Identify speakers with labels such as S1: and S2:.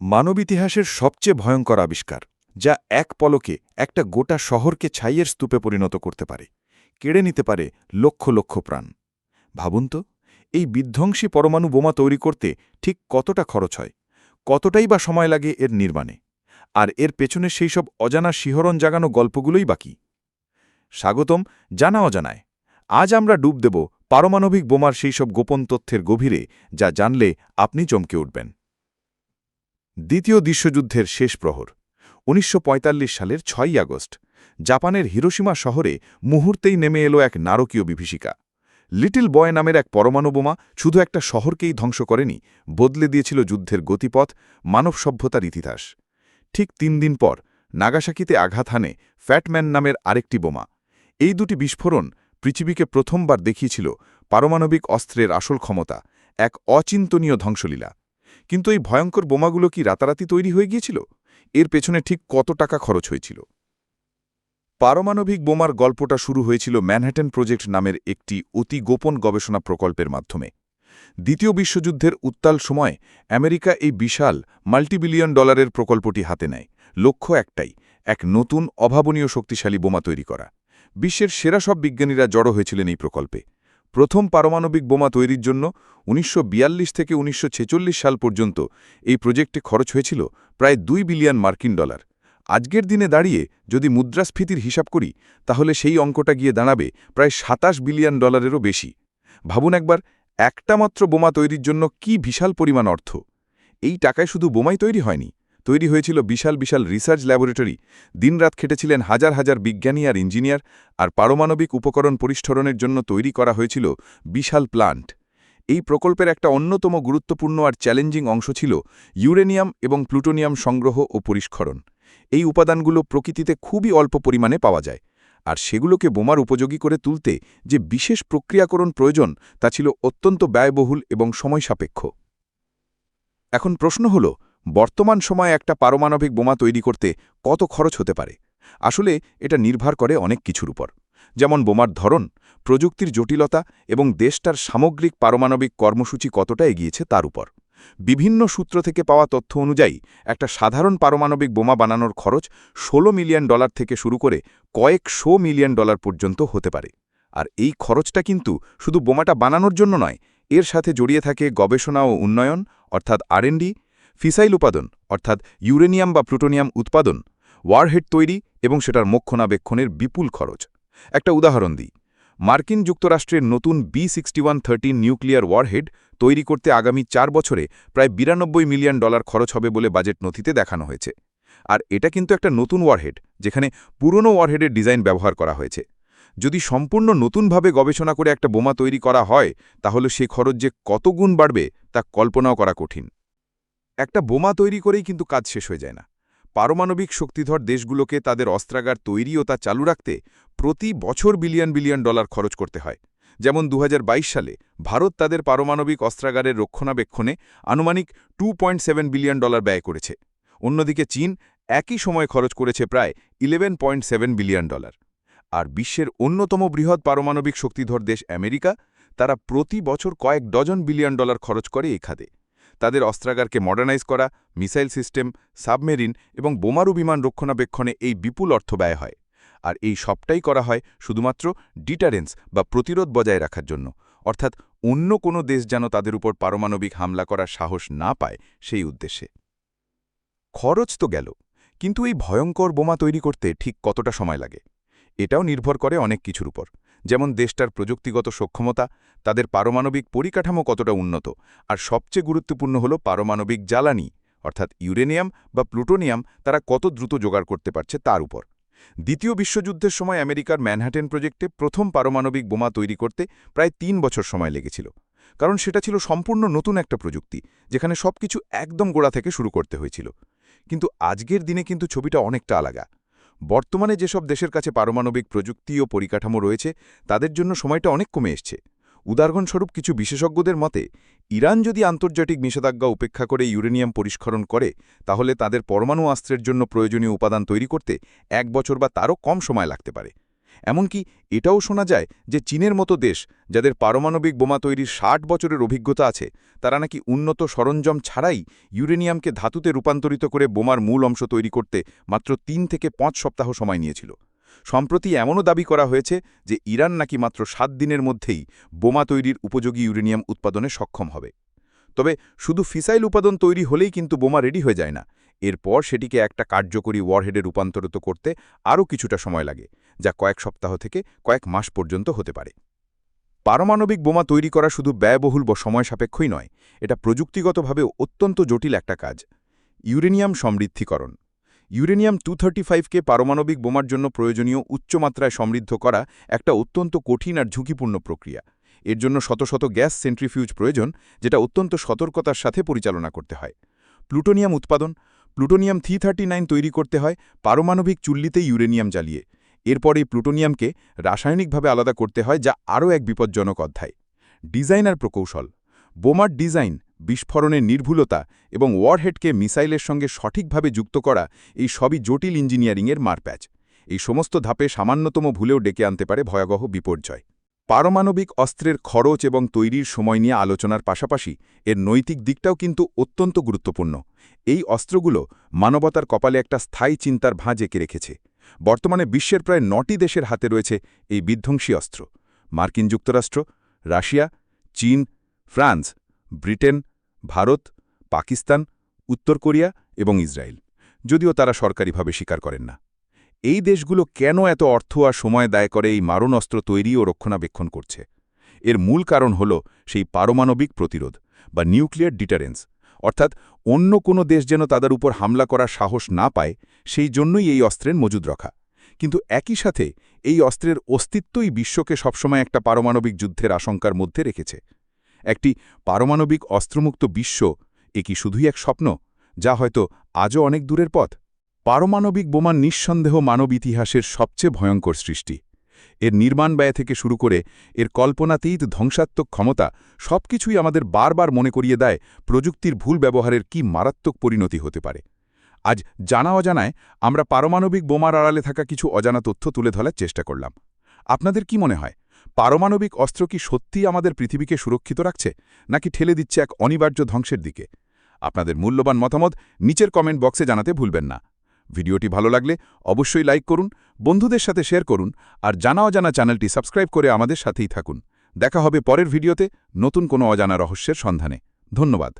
S1: মানব ইতিহাসের সবচেয়ে ভয়ঙ্কর আবিষ্কার, যা এক পলকে একটা গোটা শহরকে ছাইয়ের স্তূপে পরিণত করতে পারে, কেড়ে নিতে পারে লক্ষ লক্ষ প্রাণ। ভাবুন তো, এই বিধ্বংসী পরমাণু বোমা তৈরি করতে ঠিক কতটা খরচ হয়, কতটাই বা সময় লাগে এর নির্মাণে, আর এর পেছনে সেই সব অজানা শিহরণ জাগানো গল্পগুলোই বাকি স্বাগতম জানা অজানায়, আজ আমরা ডুব দেব পারমাণবিক বোমার সেই সব গোপন তথ্যের গভীরে যা জানলে আপনি চমকে উঠবেন। দ্বিতীয় বিশ্বযুদ্ধের শেষ প্রহর, উনিশশো পঁয়তাল্লিশ সালের ছয়ই আগস্ট, জাপানের হিরোসীমা শহরে মুহূর্তেই নেমে এলো এক নারকীয় বিভীষিকা। লিটল বয় নামের এক পরমাণু বোমা শুধু একটা শহরকেই ধ্বংস করেনি, বদলে দিয়েছিল যুদ্ধের গতিপথ, মানব সভ্যতার ইতিহাস। ঠিক তিন দিন পর নাগাসাকিতে আঘাত হানে ফ্যাটম্যান নামের আরেকটি বোমা। এই দুটি বিস্ফোরণ পৃথিবীকে প্রথমবার দেখিয়েছিল পারমাণবিক অস্ত্রের আসল ক্ষমতা, এক অচিন্তনীয় ধ্বংসলীলা। কিন্তু এই ভয়ঙ্কর বোমাগুলো কি রাতারাতি তৈরি হয়ে গিয়েছিল? এর পেছনে ঠিক কত টাকা খরচ হয়েছিল? পারমাণবিক বোমার গল্পটা শুরু হয়েছিল ম্যানহাটন প্রজেক্ট নামের একটি অতি গোপন গবেষণা প্রকল্পের মাধ্যমে। দ্বিতীয় বিশ্বযুদ্ধের উত্তাল সময় আমেরিকা এই বিশাল, মাল্টিবিলিয়ন ডলারের প্রকল্পটি হাতে নেয়। লক্ষ্য একটাই, এক নতুন অভাবনীয় শক্তিশালী বোমা তৈরি করা। বিশ্বের সেরা সব বিজ্ঞানীরা জড়ো হয়েছিলেন এই প্রকল্পে। প্রথম পারমাণবিক বোমা তৈরির জন্য উনিশশো বিয়াল্লিশ থেকে উনিশশো ছেচল্লিশ সাল পর্যন্ত এই প্রজেক্টে খরচ হয়েছিল প্রায় দুই বিলিয়ন মার্কিন ডলার। আজকের দিনে দাঁড়িয়ে যদি মুদ্রাস্ফীতির হিসাব করি, তাহলে সেই অঙ্কটা গিয়ে দাঁড়াবে প্রায় সাতাশ বিলিয়ন ডলারেরও বেশি। ভাবুন একবার, একটা মাত্র বোমা তৈরির জন্য কি বিশাল পরিমাণ অর্থ? এই টাকায় শুধু বোমাই তৈরি হয়নি। তৈরি হয়েছিল বিশাল বিশাল রিসার্চ ল্যাবরেটরি। দিনরাত খেটেছিলেন হাজার হাজার বিজ্ঞানী আর ইঞ্জিনিয়ার আর পারমাণবিক উপকরণ পরিষ্ঠরণের জন্য তৈরি করা হয়েছিল বিশাল প্লান্ট। এই প্রকল্পের একটা অন্যতম গুরুত্বপূর্ণ আর চ্যালেঞ্জিং অংশ ছিল ইউরেনিয়াম এবং প্লুটোনিয়াম সংগ্রহ ও পরিষ্করণ। এই উপাদানগুলো প্রকৃতিতে খুবই অল্প পরিমাণে পাওয়া যায়। আর সেগুলোকে বোমার উপযোগী করে তুলতে যে বিশেষ প্রক্রিয়াকরণ প্রয়োজন, তা ছিল অত্যন্ত ব্যয়বহুল এবং সময় সাপেক্ষ এখন প্রশ্ন হল বর্তমান সময়ে একটা পারমাণবিক বোমা তৈরি করতে কত খরচ হতে পারে? আসলে এটা নির্ভর করে অনেক কিছুর উপর। যেমন বোমার ধরন, প্রযুক্তির জটিলতা এবং দেশটার সামগ্রিক পারমাণবিক কর্মসূচি কতটা এগিয়েছে তার উপর। বিভিন্ন সূত্র থেকে পাওয়া তথ্য অনুযায়ী, একটা সাধারণ পারমাণবিক বোমা বানানোর খরচ ১৬ মিলিয়ন ডলার থেকে শুরু করে কয়েক শো মিলিয়ন ডলার পর্যন্ত হতে পারে। আর এই খরচটা কিন্তু শুধু বোমাটা বানানোর জন্য নয়, এর সাথে জড়িয়ে থাকে গবেষণা ও উন্নয়ন, অর্থাৎ আরএনডি ফিসাইল উৎপাদন অর্থাৎ ইউরেনিয়াম বা প্লুটোনিয়াম উৎপাদন, ওয়ারহেড তৈরি এবং সেটার মক্ষণাবেক্ষণের বিপুল খরচ। একটা উদাহরণ দিই। মার্কিন যুক্তরাষ্ট্রের নতুন B sixty one thirteen nuclear warhead তৈরি করতে আগামী চার বছরে প্রায় বিরানব্বই মিলিয়ন ডলার খরচ হবে বলে বাজেট নথিতে দেখানো হয়েছে। আর এটা কিন্তু একটা নতুন ওয়ারহেড, যেখানে পুরনো ওয়ারহেডের ডিজাইন ব্যবহার করা হয়েছে। যদি সম্পূর্ণ নতুনভাবে গবেষণা করে একটা বোমা তৈরি করা হয়, তাহলে সে খরচ যে কত গুণ বাড়বে, তা কল্পনাও করা কঠিন। একটা বোমা তৈরি করেই কিন্তু কাজ শেষ হয়ে যায় না। পারমাণবিক শক্তিধর দেশগুলোকে তাদের অস্ত্রাগার তৈরি ও তা চালু রাখতে প্রতি বছর বিলিয়ন বিলিয়ন ডলার খরচ করতে হয়। যেমন দু হাজার বাইশ সালে ভারত তাদের পারমাণবিক অস্ত্রাগারের রক্ষণাবেক্ষণে আনুমানিক টু বিলিয়ন ডলার ব্যয় করেছে। অন্যদিকে চীন একই সময় খরচ করেছে প্রায় ইলেভেন বিলিয়ন ডলার। আর বিশ্বের অন্যতম বৃহৎ পারমাণবিক শক্তিধর দেশ আমেরিকা, তারা প্রতি বছর কয়েক ডজন বিলিয়ন ডলার খরচ করে এই খাতে। তাদের অস্ত্রাগারকে মডার্নাইজ করা, মিসাইল সিস্টেম, সাবমেরিন এবং বোমারু বিমান রক্ষণাবেক্ষণে এই বিপুল অর্থ ব্যয় হয়। আর এই সবটাই করা হয় শুধুমাত্র ডিটারেন্স বা প্রতিরোধ বজায় রাখার জন্য। অর্থাৎ অন্য কোনো দেশ যেন তাদের উপর পারমাণবিক হামলা করার সাহস না পায় সেই উদ্দেশ্যে। খরচ তো গেল, কিন্তু এই ভয়ঙ্কর বোমা তৈরি করতে ঠিক কতটা সময় লাগে? এটাও নির্ভর করে অনেক কিছুর উপর। যেমন দেশটার প্রযুক্তিগত সক্ষমতা, তাদের পারমাণবিক পরিকাঠামো কতটা উন্নত, আর সবচেয়ে গুরুত্বপূর্ণ হল পারমাণবিক জ্বালানি, অর্থাৎ ইউরেনিয়াম বা প্লুটোনিয়াম তারা কত দ্রুত জোগাড় করতে পারছে তার উপর। দ্বিতীয় বিশ্বযুদ্ধের সময় আমেরিকার ম্যানহাটেন প্রজেক্টে প্রথম পারমাণবিক বোমা তৈরি করতে প্রায় তিন বছর সময় লেগেছিল, কারণ সেটা ছিল সম্পূর্ণ নতুন একটা প্রযুক্তি, যেখানে সবকিছু একদম গোড়া থেকে শুরু করতে হয়েছিল। কিন্তু আজকের দিনে কিন্তু ছবিটা অনেকটা আলাদা। বর্তমানে যেসব দেশের কাছে পারমাণবিক প্রযুক্তি ও পরিকাঠামো রয়েছে, তাদের জন্য সময়টা অনেক কমে এসছে। উদাহরণস্বরূপ কিছু বিশেষজ্ঞদের মতে, ইরান যদি আন্তর্জাতিক নিষেধাজ্ঞা উপেক্ষা করে ইউরেনিয়াম পরিষ্করণ করে, তাহলে তাদের পরমাণু অস্ত্রের জন্য প্রয়োজনীয় উপাদান তৈরি করতে এক বছর বা তারও কম সময় লাগতে পারে।
S2: এমনকি এটাও শোনা যায় যে চীনের মতো দেশ, যাদের পারমাণবিক বোমা তৈরির ষাট বছরের অভিজ্ঞতা আছে, তারা নাকি উন্নত সরঞ্জাম ছাড়াই ইউরেনিয়ামকে ধাতুতে রূপান্তরিত করে বোমার মূল অংশ তৈরি করতে মাত্র তিন থেকে পাঁচ সপ্তাহ সময় নিয়েছিল। সম্প্রতি এমনও দাবি করা হয়েছে যে ইরান নাকি মাত্র সাত দিনের মধ্যেই বোমা তৈরির উপযোগী ইউরেনিয়াম উৎপাদনে সক্ষম হবে। তবে শুধু ফিসাইল উপাদান তৈরি হলেই কিন্তু বোমা রেডি হয়ে যায় না। এরপর সেটিকে একটা কার্যকরী ওয়ারহেডে রূপান্তরিত করতে আরও কিছুটা সময় লাগে। যা কয়েক সপ্তাহ থেকে কয়েক মাস পর্যন্ত হতে পারে। পারমাণবিক বোমা তৈরি করা শুধু ব্যয়বহুল বা সময় সাপেক্ষই নয়, এটা প্রযুক্তিগতভাবে অত্যন্ত জটিল একটা কাজ। ইউরেনিয়াম সমৃদ্ধিকরণ। ইউরেনিয়াম টু থার্টি ফাইভকে পারমাণবিক বোমার জন্য প্রয়োজনীয় উচ্চমাত্রায় সমৃদ্ধ করা একটা অত্যন্ত কঠিন আর ঝুঁকিপূর্ণ প্রক্রিয়া। এর জন্য শত শত গ্যাস সেন্ট্রিফিউজ প্রয়োজন, যেটা অত্যন্ত সতর্কতার সাথে পরিচালনা করতে হয়। প্লুটোনিয়াম উৎপাদন। প্লুটোনিয়াম থ্রি তৈরি করতে হয়, পারমাণবিক চুল্লিতে ইউরেনিয়াম জ্বালিয়ে। এরপর এই প্লুটোনিয়ামকে রাসায়নিকভাবে আলাদা করতে হয়, যা আরও এক বিপজ্জনক অধ্যায়। ডিজাইন আর প্রকৌশল। বোমার ডিজাইন, বিস্ফোরণের নির্ভুলতা এবং ওয়ারহেডকে মিসাইলের সঙ্গে সঠিকভাবে যুক্ত করা এই সবই জটিল ইঞ্জিনিয়ারিংয়ের মারপ্যাচ। এই সমস্ত ধাপে সামান্যতম ভুলেও ডেকে আনতে পারে ভয়াবহ বিপর্যয়। পারমাণবিক অস্ত্রের খরচ এবং তৈরির সময় নিয়ে আলোচনার পাশাপাশি এর নৈতিক দিকটাও কিন্তু অত্যন্ত গুরুত্বপূর্ণ। এই অস্ত্রগুলো মানবতার কপালে একটা স্থায়ী চিন্তার ভাঁজ এঁকে রেখেছে। বর্তমানে বিশ্বের প্রায় নটি দেশের হাতে রয়েছে এই বিধ্বংসী অস্ত্র। মার্কিন যুক্তরাষ্ট্র, রাশিয়া, চীন, ফ্রান্স, ব্রিটেন, ভারত, পাকিস্তান, উত্তর কোরিয়া এবং ইসরায়েল। যদিও তারা সরকারিভাবে স্বীকার করেন না। এই দেশগুলো কেন এত অর্থ আর সময় দায় করে এই মারণ অস্ত্র তৈরি ও রক্ষণাবেক্ষণ করছে? এর মূল কারণ হল সেই পারমাণবিক প্রতিরোধ বা নিউক্লিয়ার ডিটারেন্স। অর্থাৎ অন্য কোনো দেশ যেন তাদের উপর হামলা করার সাহস না পায়, সেই জন্যই এই অস্ত্রের মজুদ রাখা কিন্তু একই সাথে এই অস্ত্রের অস্তিত্বই বিশ্বকে সবসময় একটা পারমাণবিক যুদ্ধের আশঙ্কার মধ্যে রেখেছে। একটি পারমাণবিক অস্ত্রমুক্ত বিশ্ব এ কি শুধুই এক স্বপ্ন, যা হয়তো আজও অনেক দূরের পথ? পারমাণবিক বোমা নিঃসন্দেহ মানব ইতিহাসের সবচেয়ে ভয়ঙ্কর সৃষ্টি। এর নির্মাণ ব্যয় থেকে শুরু করে এর কল্পনাতীত ধ্বংসাত্মক ক্ষমতা সবকিছুই আমাদের বারবার মনে করিয়ে দেয় প্রযুক্তির ভুল ব্যবহারের কি মারাত্মক পরিণতি হতে পারে। আজ জানা অজানায় আমরা পারমাণবিক বোমার আড়ালে থাকা কিছু অজানা তথ্য তুলে ধরার চেষ্টা করলাম। আপনাদের কি মনে হয়, পারমাণবিক অস্ত্র কি সত্যিই আমাদের পৃথিবীকে সুরক্ষিত রাখছে, নাকি ঠেলে দিচ্ছে এক অনিবার্য ধ্বংসের দিকে? আপনাদের মূল্যবান মতামত নিচের কমেন্ট বক্সে জানাতে ভুলবেন না। ভিডিওটি ভালো লাগলে অবশ্যই লাইক করুন, বন্ধুদের সাথে শেয়ার করুন, আর জানা অজানা চ্যানেলটি সাবস্ক্রাইব করে আমাদের সাথেই থাকুন। দেখা হবে পরের ভিডিওতে নতুন কোনো অজানা রহস্যের সন্ধানে। ধন্যবাদ।